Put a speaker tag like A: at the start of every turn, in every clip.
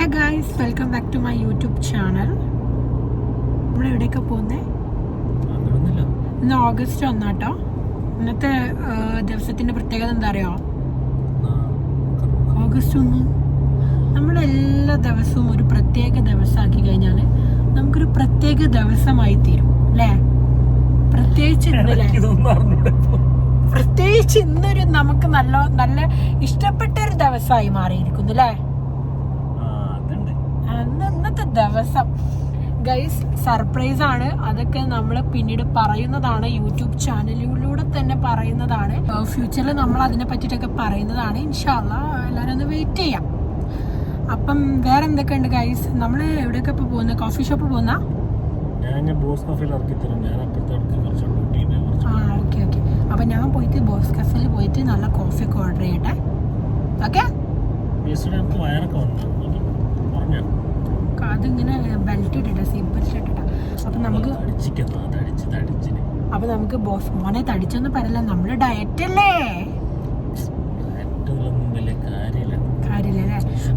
A: Hey guys welcome back to my YouTube channel നമ്മൾ എവിടെയൊക്കെ പോകുന്നേ ഇന്ന് ഓഗസ്റ്റ് ഒന്നാട്ടോ. ഇന്നത്തെ ദിവസത്തിന്റെ പ്രത്യേകത എന്താ അറിയോ? ഓഗസ്റ്റ് ഒന്ന്. നമ്മളെല്ലാ ദിവസവും ഒരു പ്രത്യേക ദിവസമാക്കി കഴിഞ്ഞാൽ നമുക്കൊരു പ്രത്യേക ദിവസമായി തീരും അല്ലേ? പ്രത്യേകിച്ച്
B: ഇപ്പൊ.
A: പ്രത്യേകിച്ച് ഇന്നൊരു നമുക്ക് നല്ല നല്ല ഇഷ്ടപ്പെട്ട ഒരു ദിവസമായി മാറിയിരിക്കുന്നു അല്ലേ? ഇന്നത്തെ ദിവസം. ഗൈസ് സർപ്രൈസ് ആണ്. അതൊക്കെ നമ്മൾ പിന്നീട് പറയുന്നതാണ്. യൂട്യൂബ് ചാനലിലൂടെ തന്നെ പറയുന്നതാണ്. ഫ്യൂച്ചറിൽ നമ്മൾ അതിനെ പറ്റിയിട്ടൊക്കെ പറയുന്നതാണ്. ഇൻഷാല്ല എല്ലാവരും ഒന്ന് വെയിറ്റ് ചെയ്യാം. അപ്പം വേറെ എന്തൊക്കെ ഉണ്ട് ഗൈസ് നമ്മൾ എവിടെയൊക്കെ ഇപ്പോൾ പോകുന്നത് കോഫി ഷോപ്പ് പോകുന്ന?
B: ഞാൻ ബോസ് കോഫിയിൽ ഇറക്കി തരും ഞാൻ അപ്പുറത്തെ
A: ആ ഓക്കെ ഓക്കെ അപ്പം ഞാൻ പോയിട്ട് ബോസ് കഫേയിൽ പോയിട്ട് നല്ല കോഫി ഒക്കെ ഓർഡർ ചെയ്യട്ടെ. ഓക്കെ
B: വയറൊക്കെ വന്നു. പറഞ്ഞോ.
A: അതിങ്ങനെ ബെൽറ്റ് ഇട്ടിട്ട സീറ്റ് ബെൽറ്റ് ഇട്ടിട്ട. അപ്പൊ നമുക്ക് അപ്പൊ നമുക്ക് ബോസ് മോനെ തടിച്ചൊന്നും പറയല്ല. നമ്മൾ ഡയറ്റ് അല്ലേ?
B: കാര്യമില്ല.
A: കാര്യമില്ല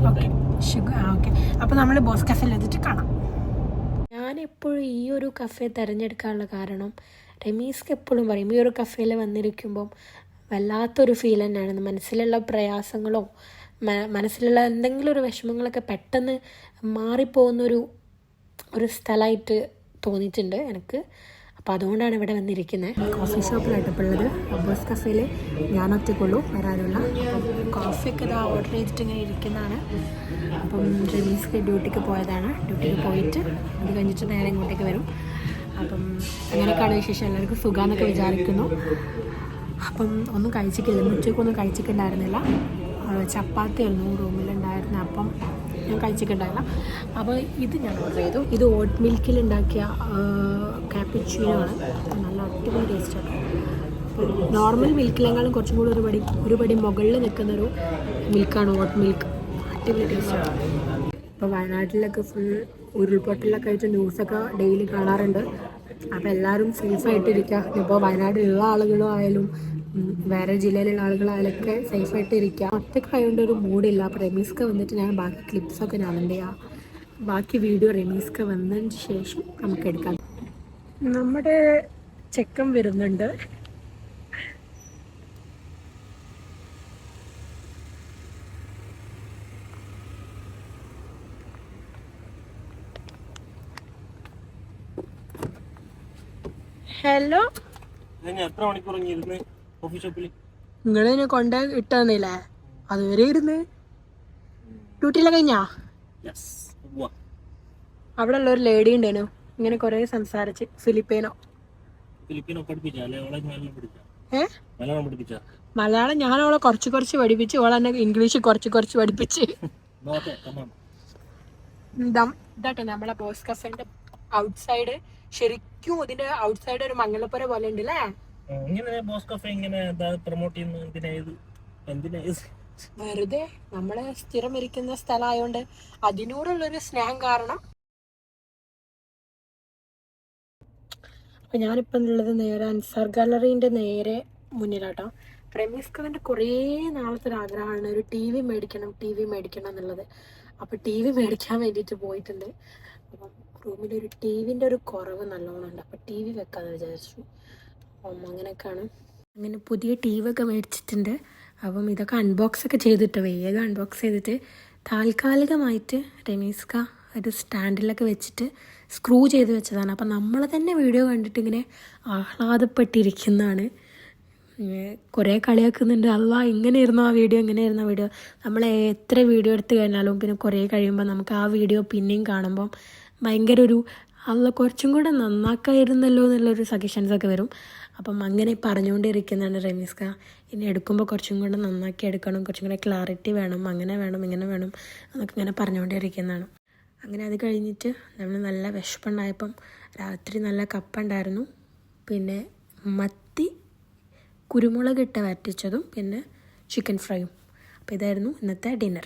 A: ഓക്കെ ഷുഗർ ഓക്കെ അപ്പൊ നമ്മൾ ബോസ് കഫേയിൽ എത്തിയിട്ട് കാണാം. ഞാൻ എപ്പോഴും ഈ ഒരു കഫേ തിരഞ്ഞെടുക്കാനുള്ള കാരണം റമീസ്ക്ക് എപ്പോഴും പറയും ഈ ഒരു കഫേയിൽ വന്നിരിക്കുമ്പം വല്ലാത്തൊരു ഫീൽ തന്നെയാണ് മനസ്സിലുള്ള പ്രയാസങ്ങളോ മനസ്സിലുള്ള എന്തെങ്കിലും ഒരു വിഷമങ്ങളൊക്കെ പെട്ടെന്ന് മാറിപ്പോകുന്നൊരു ഒരു സ്ഥലമായിട്ട് തോന്നിയിട്ടുണ്ട് എനിക്ക്. അപ്പോൾ അതുകൊണ്ടാണ് ഇവിടെ വന്നിരിക്കുന്നത് കോഫി ഷോപ്പിലായിട്ട് ഇപ്പോൾ ഉള്ളത്. കഫേയിൽ ഞാൻ ഒറ്റക്കുള്ളൂ വരാനുള്ള അപ്പം കോഫിയൊക്കെ ഇതാ ഓർഡർ ചെയ്തിട്ട് ഇങ്ങനെ ഇരിക്കുന്നതാണ്. അപ്പം റിലീസ് ഡ്യൂട്ടിക്ക് പോയതാണ്. ഡ്യൂട്ടിക്ക് പോയിട്ട് അത് കഴിഞ്ഞിട്ട് നേരെ ഇങ്ങോട്ടേക്ക് വരും. അപ്പം അങ്ങനെയൊക്കെയാണ് വിശേഷം. എല്ലാവർക്കും സുഖമെന്നൊക്കെ വിചാരിക്കുന്നു. അപ്പം ഒന്നും കഴിച്ചിട്ടില്ല. ഉച്ചയ്ക്കൊന്നും കഴിച്ചിട്ടുണ്ടായിരുന്നില്ല. ചപ്പാത്തിയായിരുന്നു റൂമിലുണ്ടായിരുന്നത് അപ്പം ഞാൻ കഴിച്ചിട്ടുണ്ടായില്ല അപ്പോൾ ഇത് ഞാൻ ഓർഡർ ചെയ്തു. ഇത് ഓട്ട് മിൽക്കിൽ ഉണ്ടാക്കിയ ആണ് നല്ല അടിപൊളി ടേസ്റ്റാണ് നോർമൽ മിൽക്കിലെങ്കിലും കുറച്ചും കൂടി ഒരുപടി ഒരുപടി ഒരു പടി മുകളിൽ നിൽക്കുന്നൊരു മിൽക്കാണ് ഓട്ട് മിൽക്ക് അടിപൊളി ടേസ്റ്റാണ് ഇപ്പോൾ വയനാട്ടിലൊക്കെ ഫുൾ ഉരുൾപൊട്ടലൊക്കെ ആയിട്ട് ന്യൂസൊക്കെ ഡെയിലി കാണാറുണ്ട്. അപ്പോൾ എല്ലാവരും സേഫായിട്ടിരിക്കുക ഇപ്പോൾ വയനാട്ടിലുള്ള ആളുകളും ആയാലും വേറെ ജില്ലയിലുള്ള ആളുകളായാലൊക്കെ സേഫായിട്ട് ഇരിക്കുക ഒറ്റക്കായതുകൊണ്ട് ഒരു മൂഡില്ല. അപ്പോൾ റെമീസ്ക്ക് വന്നിട്ട് ഞാൻ ബാക്കി ക്ലിപ്സൊക്കെ ഞാൻ എന്ത് ചെയ്യാം ബാക്കി വീഡിയോ റെമീസ്ക്ക് വന്നതിന് ശേഷം നമുക്ക് എടുക്കാം. നമ്മുടെ ചെക്കം വരുന്നുണ്ട്. ഹലോ?
B: ഞാൻ എത്ര മണിക്കൂർ ഇരുന്ന് കോഫി ഷോപ്പിൽ
A: നിങ്ങൾ എന്നെ കൊണ്ട് ഇട്ടന്നില്ലേ? അതുവരെ ഇരുന്ന്. ഡ്യൂട്ടിയിലെ കഴിഞ്ഞാ? അവിടെ ഉള്ള ഒരു ലേഡി ഉണ്ടേനു. ഇങ്ങനെ കുറേ സംസാരിച്ച്. ഫിലിപ്പീനോ.
B: ഫിലിപ്പീനോ മലയാളം
A: ഞാൻ അവളെ കുറച്ച് കുറച്ച് പഠിപ്പിച്ച് അവളെ എന്നെ ഇംഗ്ലീഷ് കുറച്ച് കുറച്ച് പഠിപ്പിച്ച്. ഇതാട്ടെ നമ്മളെ ബോസ് കഫേന്റെ ഔട്ട്സൈഡ് ശരിക്കും ഇതിന്റെ ഔട്ട്സൈഡ് ഒരു മംഗളപ്പുര പോലെ ഉണ്ട് അല്ലേ
B: ഇങ്ങനെ ബോസ് കഫേ ഇങ്ങനെ പ്രൊമോട്ട് ചെയ്യുന്ന എന്തിനാ ഇത്? എന്തിനാ
A: വെറുതെ നമ്മൾ സ്ഥിരം ഇരിക്കുന്ന സ്ഥലമായോണ്ട് അതിനോടുള്ളൊരു സ്നേഹം കാരണം. അപ്പൊ ഞാനിപ്പം ഉള്ളത് നേരെ അൻസാർ ഗാലറിന്റെ നേരെ മുന്നിലാട്ടോ. പ്രമീസ്കവന്റെ കുറേ നാളത്തെ ഒരു ആഗ്രഹമാണ് ഒരു ടി വി മേടിക്കണം ടി വി മേടിക്കണം എന്നുള്ളത്. അപ്പൊ ടി വി മേടിക്കാൻ വേണ്ടിയിട്ട് പോയിട്ടുണ്ട്. അപ്പം റൂമിലൊരു ടി വിന്റെ ഒരു കുറവ് നല്ലോണം ഉണ്ട്. അപ്പൊ ടി വി വെക്കാന്ന് വിചാരിച്ചു. അങ്ങനെയൊക്കെയാണ്. അങ്ങനെ പുതിയ ടി വി ഒക്കെ മേടിച്ചിട്ടുണ്ട്. അപ്പം ഇതൊക്കെ അൺബോക്സ് ഒക്കെ ചെയ്തിട്ട് വേഗം അൺബോക്സ് ചെയ്തിട്ട് താൽക്കാലികമായിട്ട് രമീസ്ക ഒരു സ്റ്റാൻഡിലൊക്കെ വെച്ചിട്ട് സ്ക്രൂ ചെയ്ത് വെച്ചതാണ്. അപ്പം നമ്മൾ തന്നെ വീഡിയോ കണ്ടിട്ട് ഇങ്ങനെ ആഹ്ലാദപ്പെട്ടിരിക്കുന്നതാണ്. കുറേ കളിയാക്കുന്നുണ്ട് അല്ല ഇങ്ങനെ ഇരുന്നു ആ വീഡിയോ ഇങ്ങനെ ഇരുന്ന വീഡിയോ നമ്മൾ എത്ര വീഡിയോ എടുത്ത് കഴിഞ്ഞാലും പിന്നെ കുറേ കഴിയുമ്പോൾ നമുക്ക് ആ വീഡിയോ പിന്നെയും കാണുമ്പം ഭയങ്കര ഒരു അല്ല കുറച്ചും കൂടെ നന്നാക്കായിരുന്നല്ലോ എന്നുള്ളൊരു സജഷൻസൊക്കെ വരും. അപ്പം അങ്ങനെ പറഞ്ഞുകൊണ്ടിരിക്കുന്നതാണ് റെമിസ്ക ഇനി എടുക്കുമ്പോൾ കുറച്ചും കൂടെ നന്നാക്കി എടുക്കണം കുറച്ചും കൂടെ ക്ലാരിറ്റി വേണം അങ്ങനെ വേണം ഇങ്ങനെ വേണം എന്നൊക്കെ ഇങ്ങനെ പറഞ്ഞുകൊണ്ടിരിക്കുന്നതാണ്. അങ്ങനെ അത് കഴിഞ്ഞിട്ട് നമ്മൾ നല്ല വിശപ്പുണ്ടായപ്പം രാത്രി നല്ല കപ്പ ഉണ്ടായിരുന്നു പിന്നെ മത്തി കുരുമുളക് ഇട്ട് വരട്ടിച്ചതും പിന്നെ ചിക്കൻ ഫ്രൈയും അപ്പോൾ ഇതായിരുന്നു ഇന്നത്തെ ഡിന്നർ